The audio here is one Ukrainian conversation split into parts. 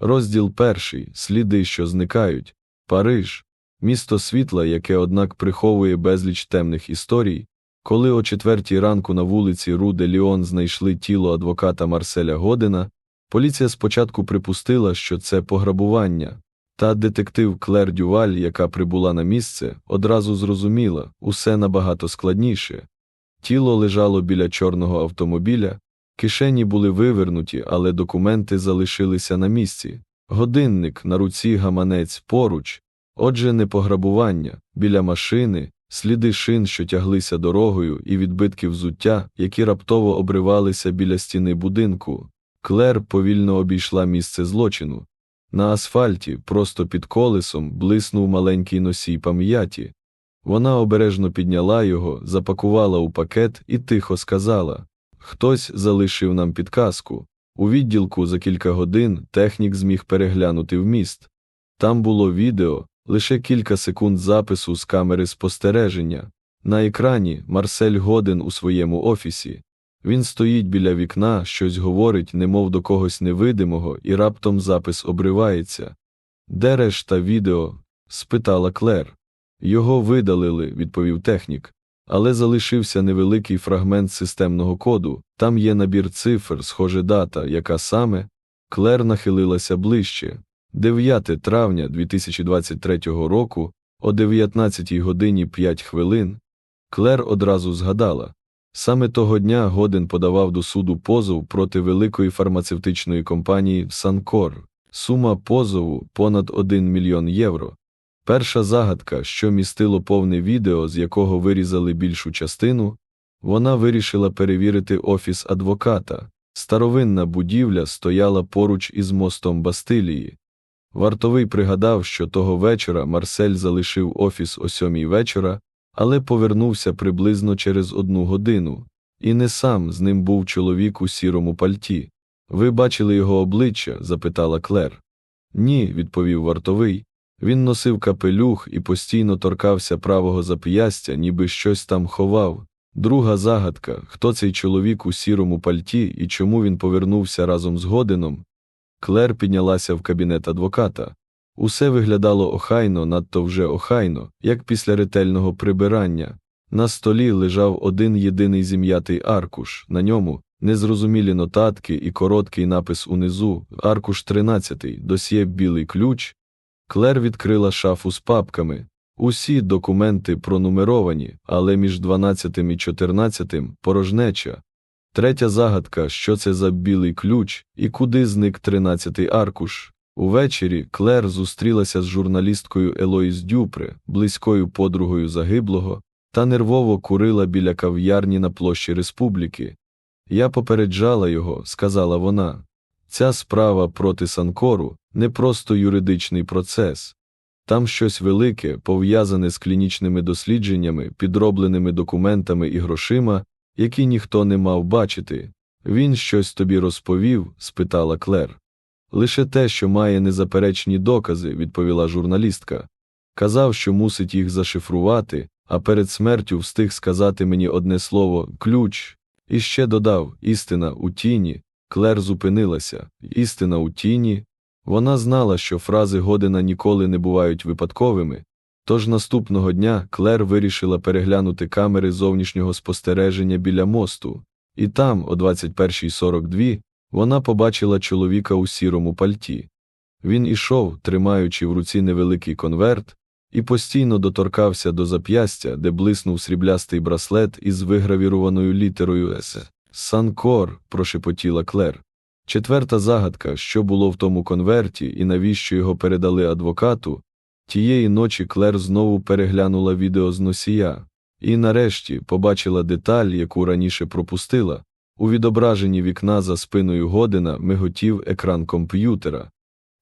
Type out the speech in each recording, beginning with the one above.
Розділ перший. Сліди, що зникають. Париж. Місто світла, яке, однак, приховує безліч темних історій. Коли о четвертій ранку на вулиці Ру де Ліон знайшли тіло адвоката Марселя Годена, поліція спочатку припустила, що це пограбування. Та детектив Клер Дюваль, яка прибула на місце, одразу зрозуміла усе набагато складніше. Тіло лежало біля чорного автомобіля, кишені були вивернуті, але документи залишилися на місці. Годинник на руці гаманець поруч, отже, не пограбування, біля машини, сліди шин, що тяглися дорогою, і відбитки взуття, які раптово обривалися біля стіни будинку. Клер повільно обійшла місце злочину. На асфальті, просто під колесом, блиснув маленький носій пам'яті. Вона обережно підняла його, запакувала у пакет і тихо сказала Хтось залишив нам підказку. У відділку за кілька годин технік зміг переглянути вміст. Там було відео, лише кілька секунд запису з камери спостереження. На екрані Марсель Годен у своєму офісі. Він стоїть біля вікна, щось говорить, немов до когось невидимого, і раптом запис обривається. Де решта відео? спитала Клер. Його видалили, відповів технік. Але залишився невеликий фрагмент системного коду. Там є набір цифр, схоже дата, яка саме. Клер нахилилася ближче. 9 травня 2023 року, о 19 годині 5 хвилин. Клер одразу згадала. Саме того дня Годен подавав до суду позов проти великої фармацевтичної компанії Санкор. Сума позову понад 1 мільйон євро. Перша загадка, що містило повне відео, з якого вирізали більшу частину, вона вирішила перевірити офіс адвоката. Старовинна будівля стояла поруч із мостом Бастилії. Вартовий пригадав, що того вечора Марсель залишив офіс о сьомій вечора, але повернувся приблизно через одну годину. І не сам з ним був чоловік у сірому пальті. Ви бачили його обличчя? запитала Клер. Ні, відповів вартовий. Він носив капелюх і постійно торкався правого зап'ястя, ніби щось там ховав. Друга загадка хто цей чоловік у сірому пальті і чому він повернувся разом з Годином. Клер піднялася в кабінет адвоката. Усе виглядало охайно, надто вже охайно, як після ретельного прибирання. На столі лежав один єдиний зім'ятий аркуш, на ньому незрозумілі нотатки і короткий напис унизу, аркуш 13, досьє білий ключ. Клер відкрила шафу з папками. Усі документи пронумеровані, але між 12 і 14 порожнеча. Третя загадка, що це за білий ключ і куди зник 13-й аркуш. Увечері Клер зустрілася з журналісткою Елоїс Дюпре, близькою подругою загиблого, та нервово курила біля кав'ярні на площі республіки. Я попереджала його, сказала вона. Ця справа проти Санкору не просто юридичний процес. Там щось велике, пов'язане з клінічними дослідженнями, підробленими документами і грошима, які ніхто не мав бачити. Він щось тобі розповів? спитала Клер. Лише те, що має незаперечні докази, відповіла журналістка. Казав, що мусить їх зашифрувати, а перед смертю встиг сказати мені одне слово ключ, і ще додав істина у тіні. Клер зупинилася. Істина у тіні. Вона знала, що фрази Годена ніколи не бувають випадковими, тож наступного дня Клер вирішила переглянути камери зовнішнього спостереження біля мосту, і там, о 21.42, вона побачила чоловіка у сірому пальті. Він ішов, тримаючи в руці невеликий конверт, і постійно доторкався до зап'ястя, де блиснув сріблястий браслет із вигравірованою літерою С. Санкор, прошепотіла Клер. Четверта загадка, що було в тому конверті і навіщо його передали адвокату, тієї ночі Клер знову переглянула відео з носія і, нарешті, побачила деталь, яку раніше пропустила. У відображенні вікна за спиною Година миготів екран комп'ютера.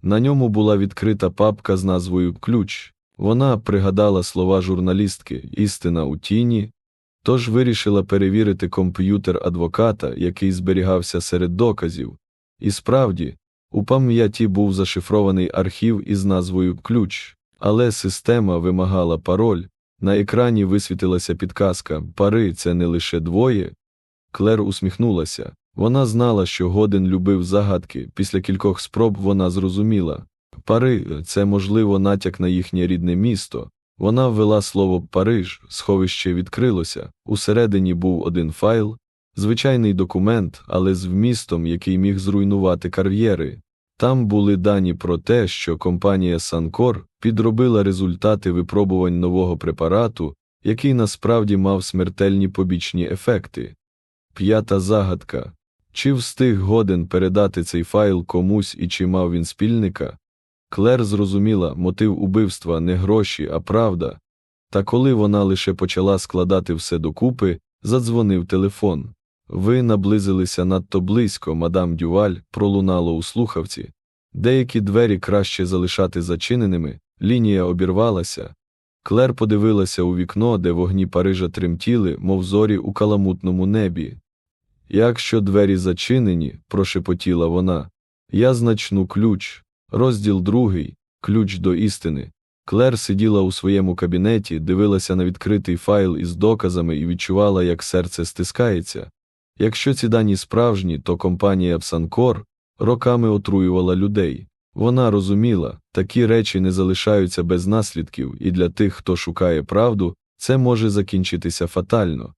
На ньому була відкрита папка з назвою Ключ. Вона пригадала слова журналістки Істина у тіні, тож вирішила перевірити комп'ютер адвоката, який зберігався серед доказів. І справді, у пам'яті був зашифрований архів із назвою Ключ, але система вимагала пароль. На екрані висвітилася підказка Пари це не лише двоє. Клер усміхнулася. Вона знала, що Годен любив загадки. Після кількох спроб вона зрозуміла. Пари це, можливо, натяк на їхнє рідне місто. Вона ввела слово Париж, сховище відкрилося. Усередині був один файл, звичайний документ, але з вмістом, який міг зруйнувати кар'єри. Там були дані про те, що компанія Санкор підробила результати випробувань нового препарату, який насправді мав смертельні побічні ефекти. П'ята загадка. Чи встиг Годен передати цей файл комусь і чи мав він спільника? Клер зрозуміла мотив убивства не гроші, а правда. Та коли вона лише почала складати все докупи, задзвонив телефон. Ви наблизилися надто близько, мадам Дюваль пролунало у слухавці. Деякі двері краще залишати зачиненими, лінія обірвалася. Клер подивилася у вікно, де вогні Парижа тремтіли, мов зорі у каламутному небі. Якщо двері зачинені, прошепотіла вона, я значну ключ. Розділ другий ключ до істини. Клер сиділа у своєму кабінеті, дивилася на відкритий файл із доказами і відчувала, як серце стискається. Якщо ці дані справжні, то компанія Псанкор роками отруювала людей. Вона розуміла, такі речі не залишаються без наслідків, і для тих, хто шукає правду, це може закінчитися фатально.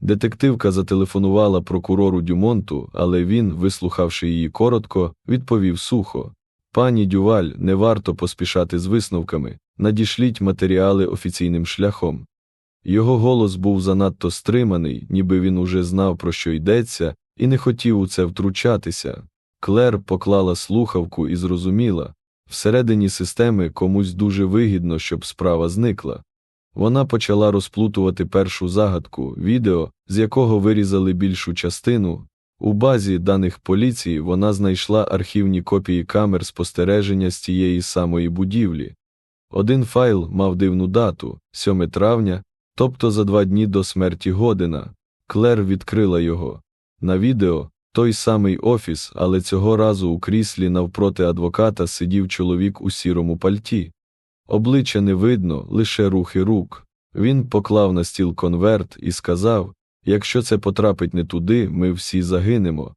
Детективка зателефонувала прокурору Дюмонту, але він, вислухавши її коротко, відповів сухо Пані Дюваль, не варто поспішати з висновками, надішліть матеріали офіційним шляхом. Його голос був занадто стриманий, ніби він уже знав, про що йдеться, і не хотів у це втручатися. Клер поклала слухавку і зрозуміла всередині системи комусь дуже вигідно, щоб справа зникла. Вона почала розплутувати першу загадку, відео, з якого вирізали більшу частину. У базі даних поліції вона знайшла архівні копії камер спостереження з тієї самої будівлі. Один файл мав дивну дату 7 травня, тобто за два дні до смерті Година. Клер відкрила його. На відео той самий офіс, але цього разу у кріслі навпроти адвоката сидів чоловік у сірому пальті. Обличчя не видно, лише рухи рук. Він поклав на стіл конверт і сказав якщо це потрапить не туди, ми всі загинемо.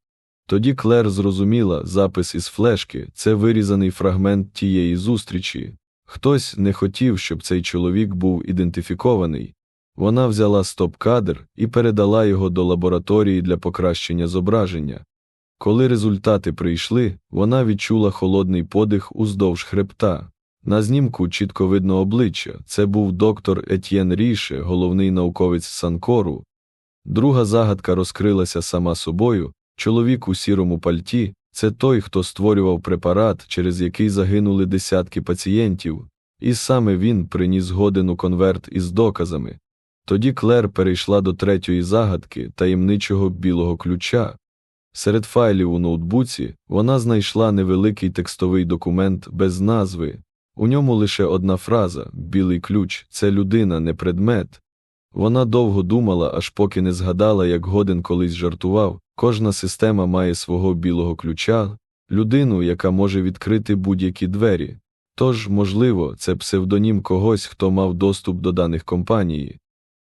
Тоді Клер зрозуміла запис із флешки це вирізаний фрагмент тієї зустрічі. Хтось не хотів, щоб цей чоловік був ідентифікований. Вона взяла стоп-кадр і передала його до лабораторії для покращення зображення. Коли результати прийшли, вона відчула холодний подих уздовж хребта. На знімку чітко видно обличчя це був доктор Етьєн Ріше, головний науковець Санкору. Друга загадка розкрилася сама собою чоловік у сірому пальті це той, хто створював препарат, через який загинули десятки пацієнтів, і саме він приніс годину конверт із доказами. Тоді Клер перейшла до третьої загадки таємничого білого ключа. Серед файлів у ноутбуці вона знайшла невеликий текстовий документ без назви. У ньому лише одна фраза білий ключ це людина, не предмет. Вона довго думала, аж поки не згадала, як годин колись жартував кожна система має свого білого ключа, людину, яка може відкрити будь-які двері. Тож, можливо, це псевдонім когось, хто мав доступ до даних компанії.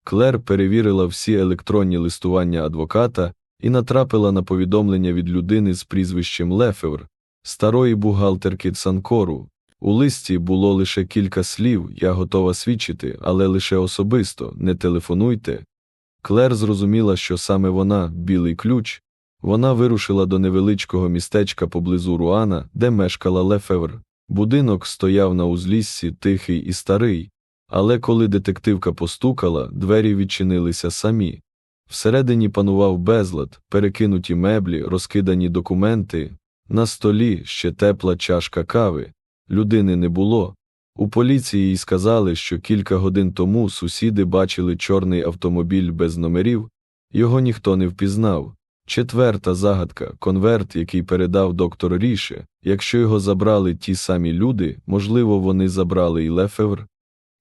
Клер перевірила всі електронні листування адвоката і натрапила на повідомлення від людини з прізвищем Лефевр, старої бухгалтерки Цанкору. У листі було лише кілька слів, я готова свідчити, але лише особисто, не телефонуйте. Клер зрозуміла, що саме вона, білий ключ, вона вирушила до невеличкого містечка поблизу Руана, де мешкала Лефевр. Будинок стояв на узліссі, тихий і старий, але коли детективка постукала, двері відчинилися самі. Всередині панував безлад, перекинуті меблі, розкидані документи, на столі ще тепла чашка кави. Людини не було. У поліції їй сказали, що кілька годин тому сусіди бачили чорний автомобіль без номерів, його ніхто не впізнав. Четверта загадка конверт, який передав доктор Ріше. Якщо його забрали ті самі люди, можливо, вони забрали і Лефевр.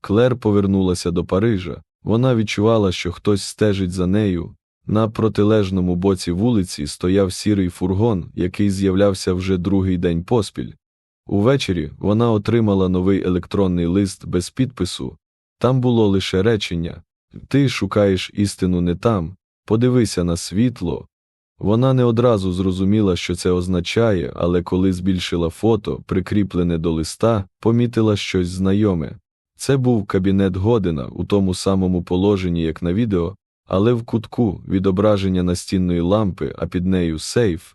Клер повернулася до Парижа. Вона відчувала, що хтось стежить за нею. На протилежному боці вулиці стояв сірий фургон, який з'являвся вже другий день поспіль. Увечері вона отримала новий електронний лист без підпису. Там було лише речення Ти шукаєш істину не там, подивися на світло. Вона не одразу зрозуміла, що це означає, але коли збільшила фото, прикріплене до листа, помітила щось знайоме. Це був кабінет Година у тому самому положенні, як на відео, але в кутку відображення настінної лампи, а під нею сейф.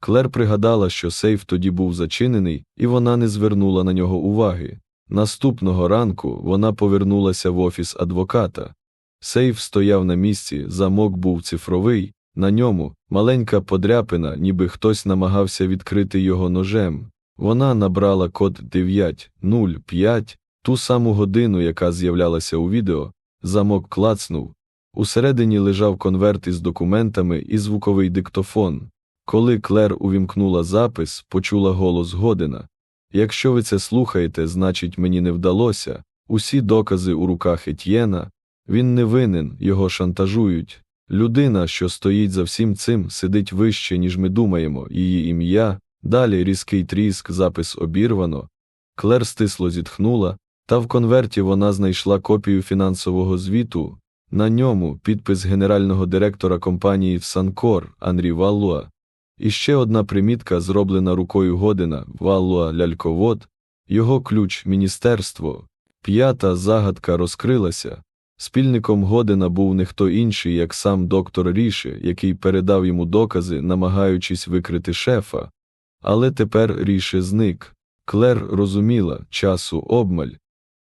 Клер пригадала, що сейф тоді був зачинений, і вона не звернула на нього уваги. Наступного ранку вона повернулася в офіс адвоката. Сейф стояв на місці, замок був цифровий, на ньому маленька подряпина, ніби хтось намагався відкрити його ножем. Вона набрала код 905, ту саму годину, яка з'являлася у відео, замок клацнув. Усередині лежав конверт із документами і звуковий диктофон. Коли Клер увімкнула запис, почула голос Година. Якщо ви це слухаєте, значить мені не вдалося. Усі докази у руках Етьєна. Він не винен, його шантажують. Людина, що стоїть за всім цим, сидить вище, ніж ми думаємо, її ім'я, далі різкий тріск, запис обірвано. Клер стисло зітхнула, та в конверті вона знайшла копію фінансового звіту. На ньому підпис генерального директора компанії Санкор Анрі Валлуа. І ще одна примітка, зроблена рукою Година, Валлуа Ляльковод, його ключ міністерство. П'ята загадка розкрилася. Спільником Година був не хто інший, як сам доктор Ріше, який передав йому докази, намагаючись викрити шефа. Але тепер Ріше зник. Клер розуміла часу обмаль.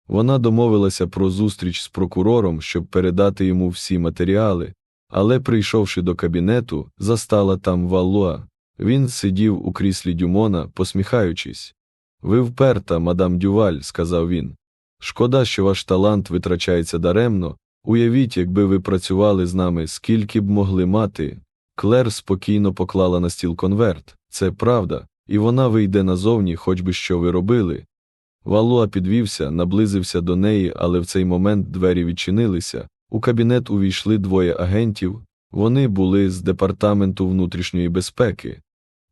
Вона домовилася про зустріч з прокурором, щоб передати йому всі матеріали, але, прийшовши до кабінету, застала там Валуа. Він сидів у кріслі Дюмона, посміхаючись. Ви вперта, мадам Дюваль, сказав він. Шкода, що ваш талант витрачається даремно. Уявіть, якби ви працювали з нами, скільки б могли мати. Клер спокійно поклала на стіл конверт. Це правда, і вона вийде назовні, хоч би що ви робили. Валуа підвівся, наблизився до неї, але в цей момент двері відчинилися. У кабінет увійшли двоє агентів. Вони були з департаменту внутрішньої безпеки.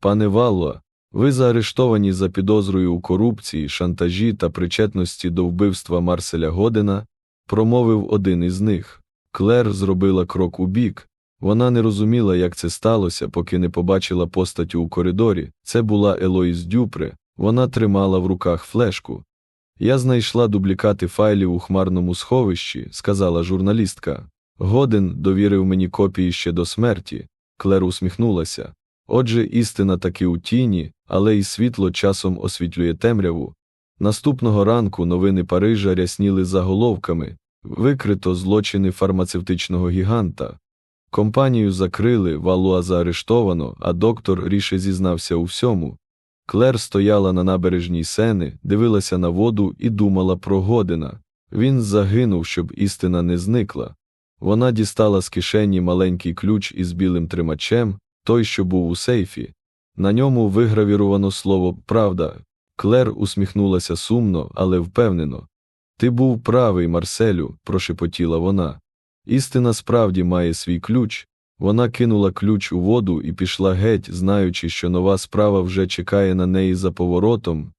Пане Валуа, ви заарештовані за підозрою у корупції, шантажі та причетності до вбивства Марселя Годена, промовив один із них. Клер зробила крок у бік. Вона не розуміла, як це сталося, поки не побачила постаті у коридорі. Це була Елоїс Дюпре. Вона тримала в руках флешку. Я знайшла дублікати файлів у хмарному сховищі, сказала журналістка. Годен довірив мені копії ще до смерті. Клер усміхнулася. Отже, істина таки у тіні, але і світло часом освітлює темряву. Наступного ранку новини Парижа рясніли заголовками викрито злочини фармацевтичного гіганта. Компанію закрили, валуа заарештовано, а доктор ріше зізнався у всьому. Клер стояла на набережній сени, дивилася на воду і думала про Година. Він загинув, щоб істина не зникла. Вона дістала з кишені маленький ключ із білим тримачем, той, що був у сейфі. На ньому вигравіровано слово Правда. Клер усміхнулася сумно, але впевнено. Ти був правий, Марселю, прошепотіла вона. Істина справді має свій ключ. Вона кинула ключ у воду і пішла геть, знаючи, що нова справа вже чекає на неї за поворотом,